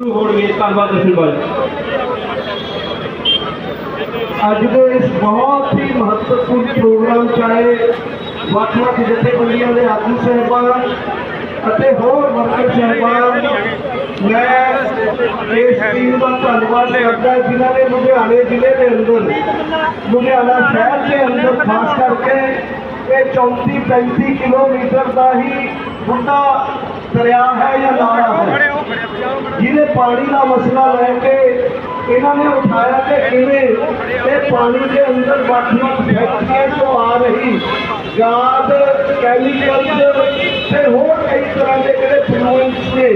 ਸ਼ੁਰੂ ਹੋਣਗੇ ਧੰਨਵਾਦ ਦਰਸ਼ਨ ਬਾਜੀ ਅੱਜ ਦੇ ਇਸ ਬਹੁਤ ਹੀ ਮਹੱਤਵਪੂਰਨ ਪ੍ਰੋਗਰਾਮ 'ਚ ਆਏ ਵੱਖ-ਵੱਖ ਜਥੇਬੰਦੀਆਂ ਦੇ ਆਗੂ ਸਹਿਬਾਨ ਅਤੇ ਹੋਰ ਵਰਕਰ ਸਹਿਬਾਨ, ਮੈਂ ਇਸ ਟੀਮ ਦਾ ਧੰਨਵਾਦ ਕਰਦਾ ਜਿਨ੍ਹਾਂ ਨੇ ਲੁਧਿਆਣੇ ਜ਼ਿਲ੍ਹੇ ਦੇ ਅੰਦਰ, ਲੁਧਿਆਣਾ ਸ਼ਹਿਰ ਦੇ ਅੰਦਰ ਖਾਸ ਕਰਕੇ ਇਹ 34 35 ਕਿਲੋਮੀਟਰ ਦਾ ਹੀ ਬੁੱਢਾ ਦਰਿਆ ਹੈ ਜਾਂ ਨਾਲਾ ਹੈ? ਜਿਹਨੇ ਪਾਣੀ ਦਾ ਮਸਲਾ ਲੈ ਕੇ ਇਹਨਾਂ ਨੇ ਉਠਾਇਆ ਕਿ ਕਿਵੇਂ? ਇਹ ਪਾਣੀ ਦੇ ਅੰਦਰ ਵੱਖ-ਵੱਖ ਫੈਕਟਰੀਆਂ ਤੋਂ ਆ ਰਹੀ ਗਾਦ ਕੈਮੀਕਲ ਤੇ ਹੋਰ ਕਈ ਤਰ੍ਹਾਂ ਦੇ ਜਿਹੜੇ ਫਲੂਇੰਟਸ ਨੇ।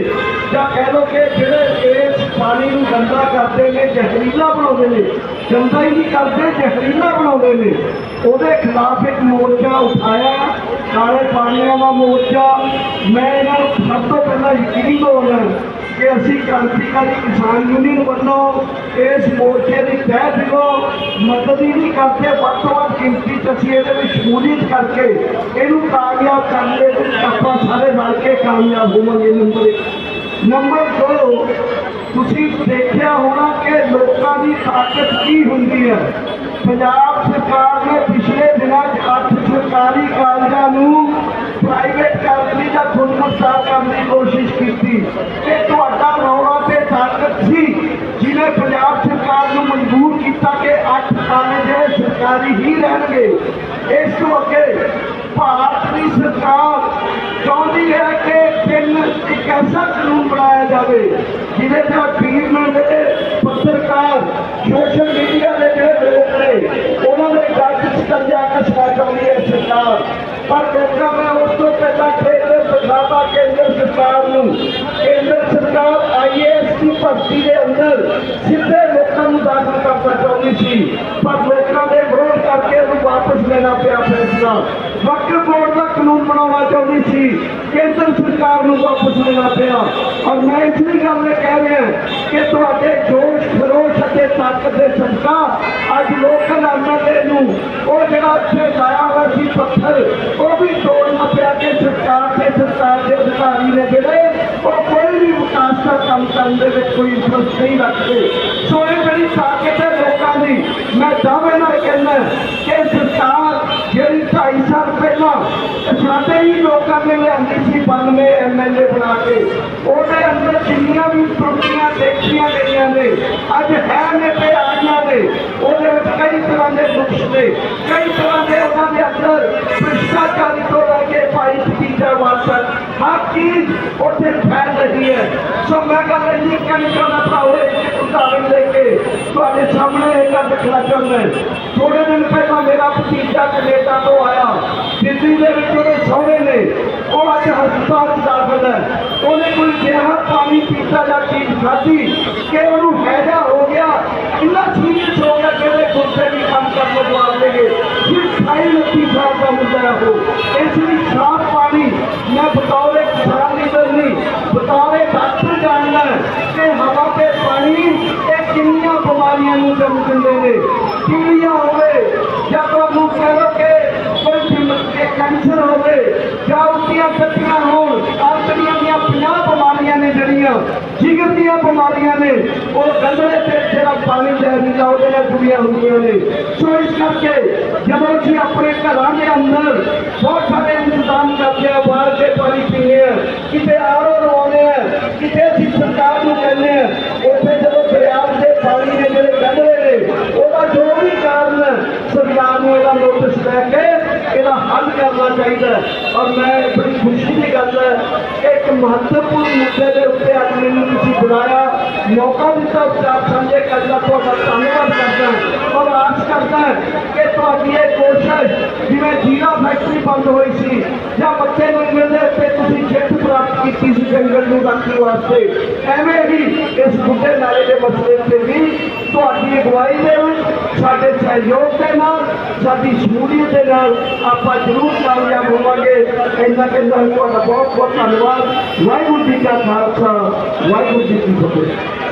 ਜਾਂ ਕਹਿ ਲਓ ਕਿ ਜਿਹੜੇ ਇਸ ਪਾਣੀ ਨੂੰ ਗੰਦਾ ਕਰਦੇ ਨੇ, ਜ਼ਹਿਰੀਲਾ ਬਣਾਉਂਦੇ ਨੇ, ਗੰਦਾ ਹੀ ਨਹੀਂ ਕਰਦੇ, ਜ਼ਹਿਰੀਲਾ ਬਣਾਉਂਦੇ ਨੇ। ਉਹਦੇ ਖਿਲਾਫ ਇੱਕ ਮੋਰਚਾ ਉਠਾਇਆ, ਕਾਲੇ ਪਾਣੀਆਂ ਦਾ ਮੋਰਚਾ। ਮੈਂ ਇਹਨਾਂ ਨੂੰ ਸਭ ਤੋਂ ਪਹਿਲਾਂ ਯਕੀਨ ਦਿਵਾਉਣਾ ਕਿ ਅਸੀਂ ਕ੍ਰਾਂਤੀਕਾਰੀ ਕਿਸਾਨ ਯੂਨੀਅਨ ਵੱਲੋਂ ਇਸ ਮੋਰਚੇ ਦੀ ਤਹਿ ਦਿਲੋਂ ਮਦਦ ਹੀ ਨਹੀਂ ਕਰਦੇ, ਵੱਧ ਤੋਂ ਵੱਧ ਗਿਣਤੀ 'ਚ ਅਸੀਂ ਇਹਦੇ ਵਿੱਚ ਸ਼ਮੂਲੀਅਤ ਕਰਕੇ ਇਹਨੂੰ ਕਾਮਯਾਬ ਕਰਨ ਦੇ ਵਿੱਚ ਆਪਾਂ ਸਾਰੇ ਰਲ ਕੇ ਕਾਮਯਾਬ ਹੋਵਾਂਗੇ ਨੰਬਰ ਇੱਕ। ਨੰਬਰ 2 ਤੁਸੀਂ ਦੇਖਿਆ ਹੋਣਾ ਕਿ ਲੋਕਾਂ ਦੀ ਤਾਕਤ ਕੀ ਹੁੰਦੀ ਹੈ? ਪੰਜਾਬ ਸਰਕਾਰ ਨੇ ਪਿਛਲੇ ਦਿਨਾਂ 'ਚ ਅੱਠ ਸਰਕਾਰੀ ਕਾਲਜਾਂ ਨੂੰ ਪ੍ਰਾਈਵੇਟ ਕਰਨ ਦੀ ਜਾਂ ਖੁਦਮੁਖਤਾਰ ਕਰਨ ਦੀ ਕੋਸ਼ਿਸ਼ ਕੀਤੀ। ਇਹ ਤੁਹਾਡਾ ਰੌਲਾ ਤੇ ਤਾਕਤ ਸੀ ਜਿਹਨੇ ਪੰਜਾਬ ਸਰਕਾਰ ਨੂੰ ਮਜਬੂਰ ਕੀਤਾ ਕਿ ਅੱਠ ਕਾਲਜ ਸਰਕਾਰੀ ਹੀ ਰਹਿਣਗੇ। ਇਸ ਤੋਂ ਅੱਗੇ ਭਾਰਤ ਦੀ ਸਰਕਾਰ ਚਾਹੁੰਦੀ ਹੈ ਕਿ ਤਿੰਨ ਇੱਕ ਐਸਾ ਕਾਨੂੰਨ ਬਣਾਇਆ ਜਾਵੇ। ਜਿਹਦੇ ਨਾਲ ਅਖੀਰ ਨੂੰ ਜਿਹੜੇ ਪੱਤਰਕਾਰ ਸੋਸ਼ਲ ਮੀਡੀਆ ਦੇ ਜਿਹੜੇ ਲੋਕ ਨੇ, ਉਹਨਾਂ ਦੇ ਗੱਲ ਚ ਕੰਜਾ ਕਸਵਾ ਚਾਹੁੰਦੀ ਹੈ ਸਰਕਾਰ। ਪਰ ਲੋਕਾਂ ਮੈਂ ਉਸ ਤੋਂ ਪਹਿਲਾਂ ਖੇਤਰ ਸਰਕਾਰਾਂ ਕੇਂਦਰ ਸਰਕਾਰ ਨੂੰ ਕੇਂਦਰ ਸਰਕਾਰ ਆਈਏਐਸ ਦੀ ਭਰਤੀ ਦੇ ਅੰਦਰ ਸਿੱਧੇ ਲੋਕਾਂ ਨੂੰ ਦਾਖਲ ਕਰਨਾ ਚਾਹੁੰਦੀ ਸੀ ਪਰ ਲੋਕਾਂ ਦੇ ਵਿਰੋਧ ਕਰਕੇ ਉਹਨੂੰ ਵਾਪਸ ਲੈਣਾ ਪਿਆ ਫੈਸਲਾ ਵਕਫ ਬੋਰਡ ਦਾ ਕਾਨੂੰਨ ਬਣਾਉਣਾ ਚਾਹੁੰਦੀ ਸੀ ਕੇਂਦਰ ਸਰਕਾਰ ਨੂੰ ਵਾਪਸ ਲੈਣਾ ਪਿਆ। ਔਰ ਮੈਂ ਇਸ ਲਈ ਗੱਲ ਕਹਿ ਰਿਹਾ ਕਿ ਤੁਹਾਡੇ ਜੋਸ਼, ਖਰੋਸ਼ ਅਤੇ ਤਾਕਤ ਦੇ ਸਦਕਾ ਅੱਜ ਲੋਕ ਨਾਮੇ ਨੂੰ ਉਹ ਜਿਹੜਾ ਉੱਥੇ ਲਾਇਆ ਹੋਇਆ ਸੀ ਪੱਥਰ, ਉਹ ਵੀ ਤੋੜਨਾ ਪਿਆ ਕਿ ਸਰਕਾਰ ਤੇ ਸਰਕਾਰ ਦੇ ਅਧਿਕਾਰੀ ਨੇ ਜਿਹੜੇ, ਉਹ ਕੋਈ ਵੀ ਵਿਕਾਸ ਦਾ ਕੰਮ ਕਰਨ ਦੇ ਵਿੱਚ ਕੋਈ ਇੰਟਰਸਟ ਨਹੀਂ ਰੱਖਦੇ ਸੋ ਇਹ ਜਿਹੜੀ ਤਾਕਤ ਹੈ ਲੋਕਾਂ ਦੀ ਮੈਂ ਦਾਅਵੇ ਨਾਲ ਕਹਿੰਦਾ ਕਿ ਸਰਕਾਰ ਜਿਹੜੀ 2.5 ਸਾਲ ਪਹਿਲਾਂ ਸਾਡੇ ਹੀ ਲੋਕਾਂ ਨੇ ਲਿਆਂਦੀ ਸੀ 92 ਐਮਐਲਏ ਬਣਾ ਕੇ ਉਹਦੇ ਅੰਦਰ ਜਿੰਨੀਆਂ ਵੀ ਤਰੱਕੀਆਂ ਦੇਖੀਆਂ ਗਈਆਂ ਨੇ, ਅੱਜ ਹੈ ਨੇ ਤੇ ਆਈਆਂ ਨੇ ਉਹਦੇ ਵਿੱਚ ਕਈ ਤਰ੍ਹਾਂ ਦੇ ਨੁਕਸ ਨੇ, ਕਈ ਤਰ੍ਹਾਂ ਦੇ ਉਹਨਾਂ ਦੇ ਅੰਦਰ ਭ੍ਰਿਸ਼ਟਾਚਾਰੀ ਤੋਂ ਲੈ ਕੇ ਭਾਈ ਭਤੀਜਾ ਵਾਸਨ ਹਰ ਚੀਜ਼ ਉੱਥੇ ਫੈਲ ਰਹੀ ਹੈ। ਸੋ ਮੈਂ ਗੱਲ ਇਹ ਕਹਿਣੀ ਚਾਹੁੰਦਾ ਭਰਾਵੇ, ਇੱਕ ਉਦਾਹਰਣ ਲੈ ਕੇ ਤੁਹਾਡੇ ਸਾਹਮਣੇ ਇਹ ਗੱਲ ਰੱਖਣਾ ਚਾਹੁੰਦਾ ਥੋੜੇ ਦਿਨ ਪਹਿਲਾਂ ਮੇਰਾ ਭਤੀਜਾ ਕੈਨੇਡਾ ਤੋਂ ਆਇਆ ਦਿੱਲੀ ਦੇ ਵਿੱਚ ਉਹਦੇ ਸਹੁਰੇ ਨੇ ਉਹ ਅੱਜ ਹਸਪਤਾਲ 'ਚ ਦਾਖਲ ਹੈ ਉਹਨੇ ਕੋਈ ਅਜਿਹਾ ਪਾਣੀ ਪੀਤਾ ਜਾਂ ਚੀਜ਼ ਖਾਧੀ ਕਿ ਉਹਨੂੰ ਹੈਜਾ ਹੋ ਗਿਆ ਇੰਨਾ ਸੀਰੀਅਸ ਹੋ ਗਿਆ ਕਿ ਉਹਦੇ ਗੁੱਸੇ ਵੀ ਕੰਮ ਕਰਨ ਤੋਂ ਆ ਗਏ ਸਿਰਫ 28 ਸਾਲ ਦਾ ਮੁੰਡਾ ਹੈ ਉਹ ਇਸ ਲਈ ਸਾਫ਼ ਪਾਣੀ ਮੈਂ ਬਤੌਰ ਇੱਕ ਕਿਸਾਨ ਲੀਡਰ ਨਹੀਂ ਬਤੌਰ ਇੱਕ ਡਾਕਟਰ ਜਾਣਦਾ ਹੈ ਕਿ ਹਵਾ ਤੇ ਪਾਣੀ ਇਹ ਕਿੰਨੀਆਂ ਬਿਮਾਰੀਆਂ ਨੂੰ ਜਨਮ ਦਿੰਦੇ ਨੇ ਪੀਲੀਆ ਹੋਵੇ ਜਾਂ ਤੁਹਾਨੂੰ ਕਹਿ ਲਓ ਕਿ ਕੋਈ ਬਿਮ- ਕਿ ਕੈਂਸਰ ਹੋਵੇ ਜਾਂ ਉਲਟੀਆਂ ਕੱਟੀਆਂ ਹੋਣ ਆਂਤੜੀਆਂ ਦੀਆਂ 50 ਬਿਮਾਰੀਆਂ ਨੇ ਜਿਹੜੀਆਂ ਜਿਗਰ ਦੀਆਂ ਬਿਮਾਰੀਆਂ ਨੇ ਉਹ ਗੰਦਲੇ ਤੇ ਜਿਹੜਾ ਪਾਣੀ ਜ਼ਹਿਰੀਲਾ ਉਹਦੇ ਨਾਲ ਜੁੜੀਆਂ ਹੁੰਦੀਆਂ ਨੇ ਸੋ ਇਸ ਕਰਕੇ ਜਦੋਂ ਅਸੀਂ ਆਪਣੇ ਘਰਾਂ ਦੇ ਅੰਦਰ ਬਹੁਤ ਸਾਰੇ ਇੰਤਜ਼ਾਮ ਕਰਦੇ ਆ ਬਾਹਰ ਦੇ ਪਾਣੀ ਪੀਂਦੇ ਆ ਕਿਤੇ ਆਰੋ ਲਵਾਉਂਦੇ ਆ ਕਿਤੇ ਅਸੀਂ ਸਰਕਾਰ ਨੂੰ ਕਹਿੰਦੇ ਆ ਉੱਥੇ ਜਦੋਂ ਦਰਿਆ ਦੇ ਪਾਣੀ ਦੇ ਜਿਹੜੇ ਗੰਦਲੇ ਨੇ ਉਹਦਾ ਜੋ ਵੀ ਕਾਰਨ ਹੈ ਸਰਕਾਰ ਨੂੰ ਇਹਦਾ ਨੋਟਿਸ ਲੈ ਕੇ ਇਹਦਾ ਹੱਲ ਕਰਨਾ ਚਾਹੀਦਾ ਹੈ। ਔਰ ਮੈਂ ਬੜੀ ਖੁਸ਼ੀ ਦੀ ਗੱਲ ਹੈ ਕਿ ਇੱਕ ਮਹੱਤਵਪੂਰਨ ਮੁੱਦੇ ਦੇ ਉੱਤੇ ਅੱਜ ਮੈਨੂੰ ਤੁਸੀਂ ਬੁਲਾਇਆ ਮੌਕਾ ਦਿੱਤਾ ਵਿਚਾਰ ਸਾਂਝੇ ਕਰਨ ਦਾ ਤੁਹਾਡਾ ਧੰਨਵਾਦ ਕਰਦਾ ਹਾਂ ਔਰ ਆਸ ਕਰਦਾ ਹਾਂ ਕਿ ਤੁਹਾਡੀ ਇਹ ਕੋਸ਼ਿਸ਼ ਜਿਵੇਂ ਜੀਰਾ ਫੈਕਟਰੀ ਬੰਦ ਹੋਈ ਸੀ ਜਾਂ ਬੱਚੇ ਨੂੰ ਮਿਲਦੇ ਉੱਤੇ ਤੁਸੀਂ ਜਿੱਤ ਪ੍ਰਾਪਤ ਕੀਤੀ ਸੀ ਜੰਗਲ ਨੂੰ ਰੱਖਣ ਵਾਸਤੇ ਐਵੇਂ ਹੀ ਇਸ ਬੁੱਢੇ ਨਾਲੇ ਦੇ ਮਸਲੇ ਤੇ ਸਾਡੇ ਸਹਿਯੋਗ ਦੇ ਨਾਲ, ਸਾਡੀ ਸ਼ਮੂਲੀਅਤ ਦੇ ਨਾਲ ਆਪਾਂ ਜ਼ਰੂਰ ਕਾਮਯਾਬ ਹੋਵਾਂਗੇ। ਇੰਨਾ ਕਹਿੰਦਾ ਤੁਹਾਡਾ ਬਹੁਤ ਬਹੁਤ ਧੰਨਵਾਦ। ਵਾਹਿਗੁਰੂ ਜੀ ਕਾ ਖਾਲਸਾ, ਵਾਹਿਗੁਰੂ ਜੀ ਕੀ ਫਤਿਹ।